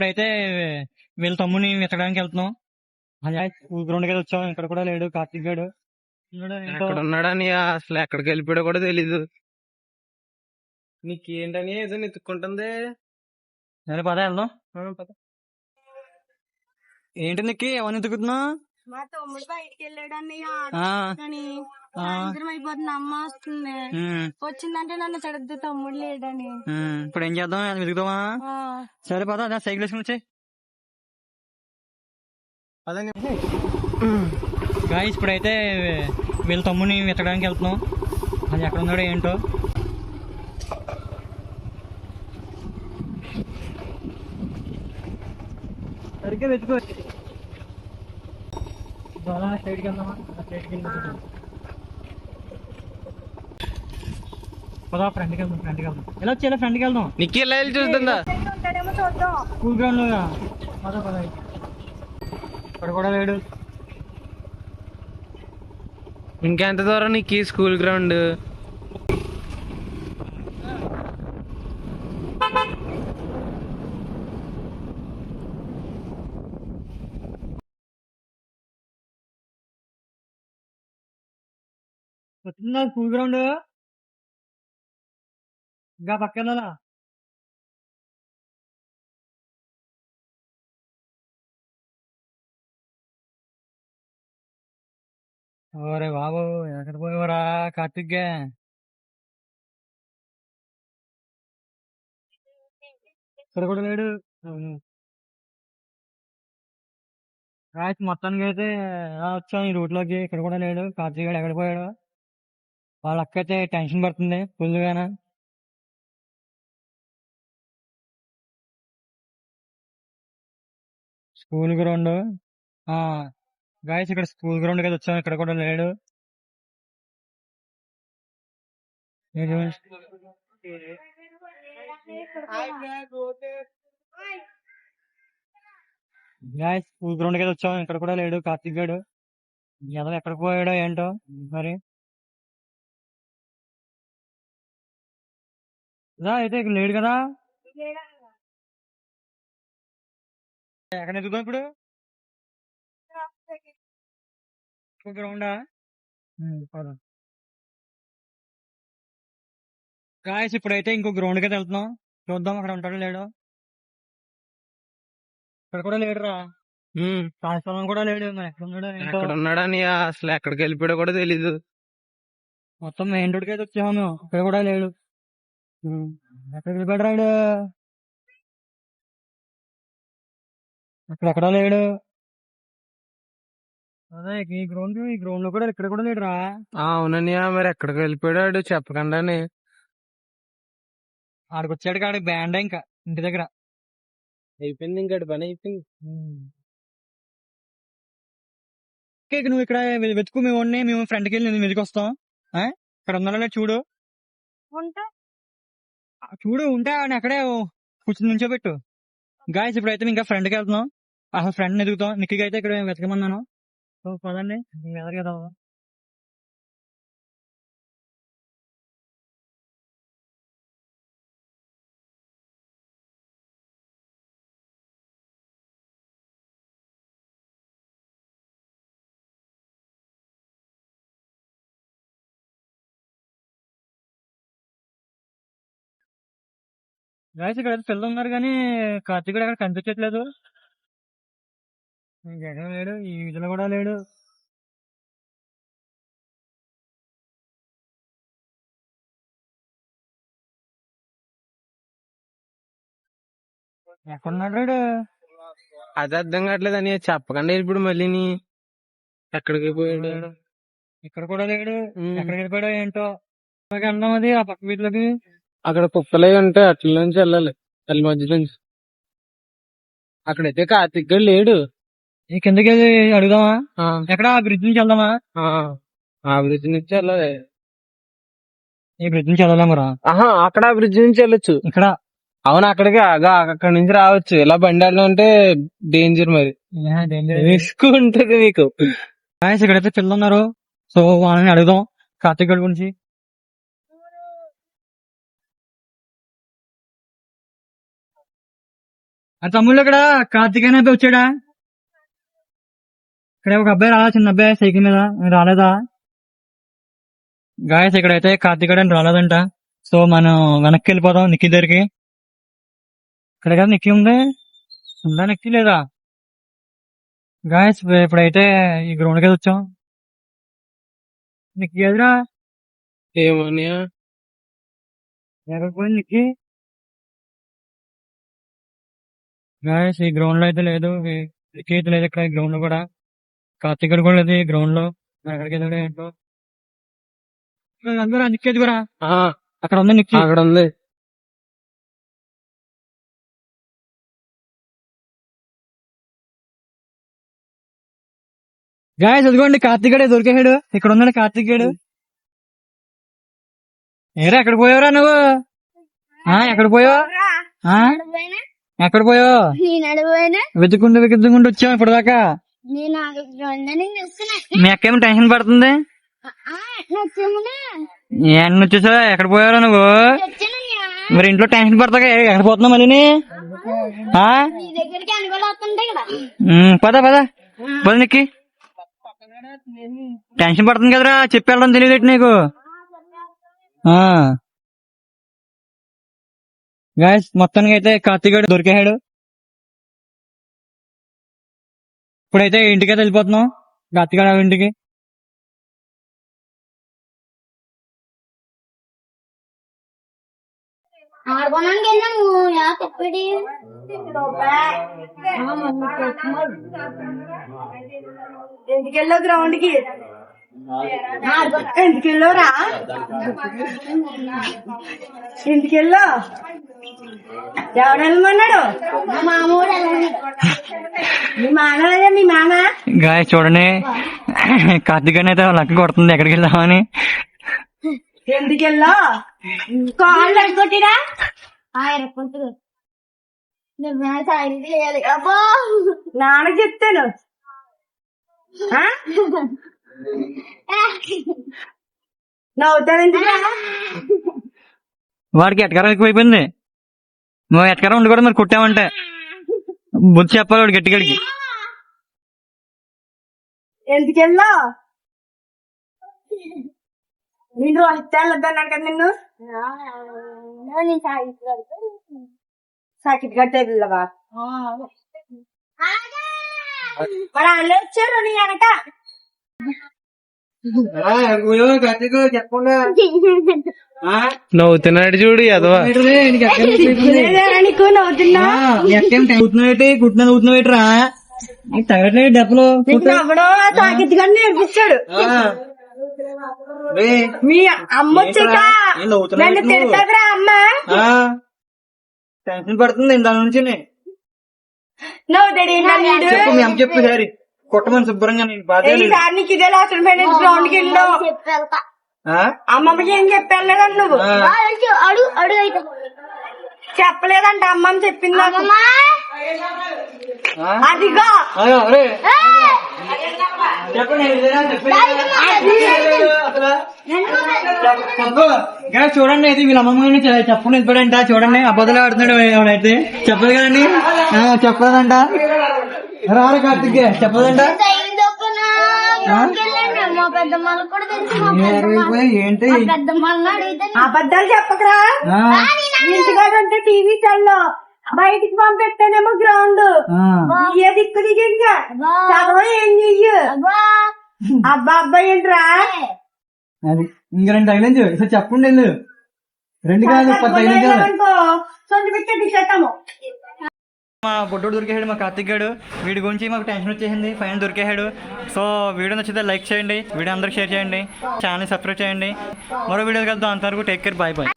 ఇప్పుడైతే వీళ్ళ తమ్ముని వెతకడానికి వెళ్తున్నాం. గ్రౌండ్కి వచ్చాం. ఇక్కడ కూడా లేడు కార్తీక్ గాడు. ఎక్కడ ఉన్నాడని అసలు ఎక్కడికి వెళ్ళిపోయాడో కూడా తెలీదు. నీకేంటని ఏదో నెత్తుకుంటుంది సరే పద వెళ్దాం. ఏంటి నీకు? ఎవరిని ఎత్తుకుతున్నావు మా తమ్ముడు బయటికి వెళ్ళాడు అన్నయ్య ఆ, కానీ ఆ. సాయంత్రం అయిపోతుంది అమ్మ వస్తుంది. వచ్చిందంటే నన్ను చడద్దు తమ్ముడు లేడని. ఇప్పుడు ఏం చేద్దాం? వెతుకుదామా? ఆ, సరే పద సైకిల్ వేసుకుని గాయస్ ఇప్పుడైతే వీళ్ళ తమ్ముని వెతకడానికి వెళ్తున్నాం. అది ఎక్కడ ఉన్నాడో ఏంటో. సరిగ్గా వెతుకో అలా సైడ్కి వెళ్దామా అలా సైడ్కి వెళ్ళి వెతుకుదాం. పదా ఫ్రెండ్కి వెళ్దాం ఫ్రెండ్కి వెళ్దాం ఎలా వచ్చి ఎలా ఫ్రెండ్కి వెళ్దాం నీకు ఇలా వెళ్ళి చూస్తుందా ఎక్కడ ఉంటాడేమో చూద్దాం స్కూల్ గ్రౌండ్లో పద పద ఇక్కడ కూడా లేడు ఇంకెంత దూరం నీకు ఈ స్కూల్ గ్రౌండ్ వచ్చిందా స్కూల్ గ్రౌండ్ ఇంకా పక్కన ఓరే బాబు ఎక్కడ పోయేవరా కార్తిక్ ఇక్కడ కూడా లేడు. రాయ్ మొత్తానికి అయితే వచ్చాం ఈ రూట్లోకి ఇక్కడ కూడా లేడు. కార్తీక్ గారు ఎక్కడ పోయాడు. వాళ్ళ అక్క అయితే టెన్షన్ పడుతుంది ఫుల్గానా స్కూల్ గ్రౌండ్. గాయస్ ఇక్కడ స్కూల్ గ్రౌండ్ కదా వచ్చాము ఇక్కడ కూడా లేడు. గాయస్ స్కూల్ గ్రౌండ్ కదా వచ్చాము ఇక్కడ కూడా లేడు కార్తీక్ గడు. ఎలా ఎక్కడ పోయాడో ఏంటో మరి. రా అయితే ఇక్కడ లేడు కదా. ఎక్కడ ఎదుగుదాం ఇప్పుడు? గాయస్ ఇప్పుడైతే ఇంకో గ్రౌండ్కి వెళ్తున్నాం. చూద్దాం అక్కడ ఉంటాడో లేడో. ఇక్కడ కూడా లేడురా ట్రాన్స్ఫార్మర్ కూడా లేడు. మరి ఎక్కడ ఉన్నాడో ఎక్కడ ఉన్నాడని అసలు ఎక్కడికి వెళ్ళిపోయాడో కూడా తెలీదు. మొత్తం మెయిన్ రోడ్కి అయితే వచ్చాము. ఇక్కడ కూడా లేడు. ఉమ్. ఎక్కడికి వెళ్ళిపోయాడు అక్కడ ఎక్కడా లేడు. అదే ఈ గ్రౌండ్ ఈ గ్రౌండ్లో కూడా ఇక్కడ కూడా లేడురా. అవునన్నయ్య మరి ఎక్కడికి వెళ్ళిపోయాడు చెప్పకుండానే. ఆడికి వచ్చాడు కాడి బ్యాండ్ ఇంకా ఇంటి దగ్గర. అయిపోయింది ఇంకా పని అయిపోయింది. ఓకే, నువ్వు ఇక్కడ వెతుకు మేము ఉన్నాయి మేము ఫ్రంట్కి వెళ్ళి నేను వెతికి వస్తాం ఆ? ఇక్కడ ఉన్నాడో చూడు. ఉంటే. చూడు ఉంటే అని అక్కడే కూర్చుని నుంచోబెట్టు. గాయస్ ఇప్పుడైతే మేము ఇంకా ఫ్రెండ్కి వెళ్తున్నాం. అసలు ఫ్రెండ్ ఎదుగుతాం. నిక్కి అయితే ఇక్కడ వెతకమన్నాను. సో పదండి. ఎదరు కదా గాయస్ ఇక్కడ అయితే పిల్లలు ఉన్నారు కానీ కార్తీక్ కూడా అక్కడ కనిపించట్లేదు. ఎక్కడ లేడు ఈ వీధిలో కూడా లేడు. ఎక్కడున్నాడు? అది అర్థం కావట్లేదు అని చెప్పకుండా ఇప్పుడు మళ్ళీ ఎక్కడికి పోయాడు? ఇక్కడ కూడా లేడు. ఎక్కడికి వెళ్ళిపోయాడో ఏంటో. అన్నాం అది ఆ పక్క వీధిలోకి. అక్కడ కుక్కలే ఉంటాయి అట్ల నుంచి వెళ్ళాలి. తల్లి మధ్య నుంచి. అక్కడైతే కార్తిక్ గడు లేడు. ఈ కిందకి అడుగుదామా? ఆ, ఎక్కడ? ఆ బ్రిడ్జ్ నుంచి వెళ్దామా? ఆ, ఆ బ్రిడ్జ్ నుంచి వెళ్ళాలి. ఈ బ్రిడ్జ్ నుంచి వెళ్దాం రా? ఆహా అక్కడ ఆ బ్రిడ్జ్ నుంచి వెళ్ళొచ్చు. ఇక్కడ. అవును అక్కడికి ఆగా. అక్కడ నుంచి రావచ్చు. ఇలా బండి వెళ్ళడం అంటే డేంజర్ మరి. రిస్క్ ఉంటది మీకు ఇక్కడైతే పిల్లలు ఉన్నారు. సో వాళ్ళని అడుగుదాం. కార్తీక్ గడి గురించి. ఆ తమ్ముళ్ళు ఇక్కడ కార్తీక్ అనే అబ్బాయి వచ్చాడా? ఇక్కడ ఒక అబ్బాయి రాలా చిన్న అబ్బాయి సైకిల్ మీద. రాలేదా? గాయస్ ఇక్కడైతే కార్తీక్ అని రాలేదంట. సో మనం వెనక్కి వెళ్ళిపోదాం నిక్కి దగ్గరికి. ఇక్కడ కదా నిక్కి ఉంది? ఉందా నిక్కి లేదా? గాయస్ ఇప్పుడైతే ఈ గ్రౌండ్కి వచ్చాం. నిక్కి ఎదురా? పోయింది నిక్కి? గాయస్ ఈ గ్రౌండ్లో అయితే లేదు. అయితే లేదు ఇక్కడ గ్రౌండ్లో కూడా. కార్తీక్ గడు కూడా లేదు ఈ గ్రౌండ్లో. ఎక్కడికి వెళ్ళాడు ఏంటో. అందరూ నిక్కి ఎదుగురా ఆ, అక్కడ ఉంది నిక్కి. అక్కడ ఉంది. గాయస్ అదిగోండి కార్తీక్ గడే దొరికాడు ఇక్కడ ఉన్నాడు కార్తీక్ గడు ఏరా ఎక్కడ పోయావురా నువ్వు? ఆ ఎక్కడ పోయావు? ఆ? ఎక్కడ పోయావు? వెతుకుంటూ వెతుకుంటూ వచ్చావు ఇప్పుడు దాకా నేను ఉందని చూస్తున్నా మీ అక్క ఏమో టెన్షన్ పడుతుంది? ఏంటి వచ్చేసావు ఎక్కడ పోయావురా నువ్వు? మరి ఇంట్లో టెన్షన్ పడతాగా ఏ- ఎక్కడ పోతున్నావు మళ్ళీ పద పద. పద నిక్కి. టెన్షన్ పడుతుంది కదరా చెప్పి వెళ్ళడం తెలియదు నీకు? గాయస్ మొత్తానికి అయితే కార్తీగడు దొరికాడు ఇప్పుడైతే ఇంటికైతే వెళ్ళిపోతున్నాం. కార్తీగడ ఇంటికి. ఇంటికెళ్ళో వెళ్ళాము గ్రౌండ్కి గాయ చూడండి. కార్తీక్ అయితే లక్క కొడుతుంది. ఎక్కడికి వెళ్దామని? కాళ్ళు అనుకోటిరా ఎరుకుంటుంది నువ్వు సాయం చేయాలి అబ్బా! నాన్న చెప్తాను. ఎందుకురా వాడికి ఎటకారం ఎక్కువైపోయింది? నువ్వు ఎటకారం ఉండి కూడా మరి కొట్టావంటే? బుద్ధి చెప్పాలి వాడు గట్టిగడికి ఎందుకెళ్ళో? నిన్ను వస్తాను కదా నిన్ను? నేను సాకిట్ కట్టే పిల్లవా మరి వాళ్ళు వచ్చారు నీ వెనక. చెప్పకుండా. నవ్వుతున్నాడు చూడు ఎదవా డబ్బులు. నేర్పించాడు మీ అమ్మ నన్ను నువ్వు? టెన్షన్ పడుతుంది దాని నుంచి నవ్వుతాడు ఏంటన్నాడు చెప్పు మీ అమ్మ చెప్పు సారి కొట్టమని శుభ్రంగా నేను బాధ ఈసారి నీకు ఇదే లాస్ట్ పోయిన గ్రౌండ్కి వెళ్ళావు? చెప్పేళ్తా అమ్మమ్మకి ఏం చెప్పలేదంట నువ్వు? అడుగు అడుగు అయితే. చెప్పలేదంట అమ్మమ్మ చెప్పింది అదిగో. చెప్పండి చెప్పు. ఇంకా చూడండి అయితే వీళ్ళ అమ్మమ్మ గురించి చెప్పండి ఇప్పుడంట చూడండి అబద్ధాలు ఆడుతున్నాడు ఎవడైతే చెప్పదు కదండి. ఆ, చెప్పలేదంట రారు కార్తిక్ చెప్పదంట. ఏంటి? అబద్ధాలు చెప్పకరా? టీవీ చల్లో. బయటికి పంపిస్తేనేమో గ్రౌండ్. ఆ. ఏ దిక్కు దిగింగా చదవ ఏం చెయ్యు? అబ్బా. అబ్బా అబ్బాయి ఏంట్రా? అది ఇంక రెండు తగిలించు సార్ చెప్పండి ఎందుకు రెండు కాదు పది తగిలించాలి మా బొడ్డోడు దొరికేసాడు మా కార్తిక్ గాడు వీడి గురించి మాకు టెన్షన్ వచ్చేసింది. ఫైన్ దొరికేసాడు సో వీడియో నచ్చితే లైక్ చేయండి. వీడియో అందరికి షేర్ చేయండి. ఛానల్ సబ్స్క్రైబ్ చేయండి. మరో వీడియో కలుద్దాం అంతవరకు టేక్ కేర్ బాయ్ బాయ్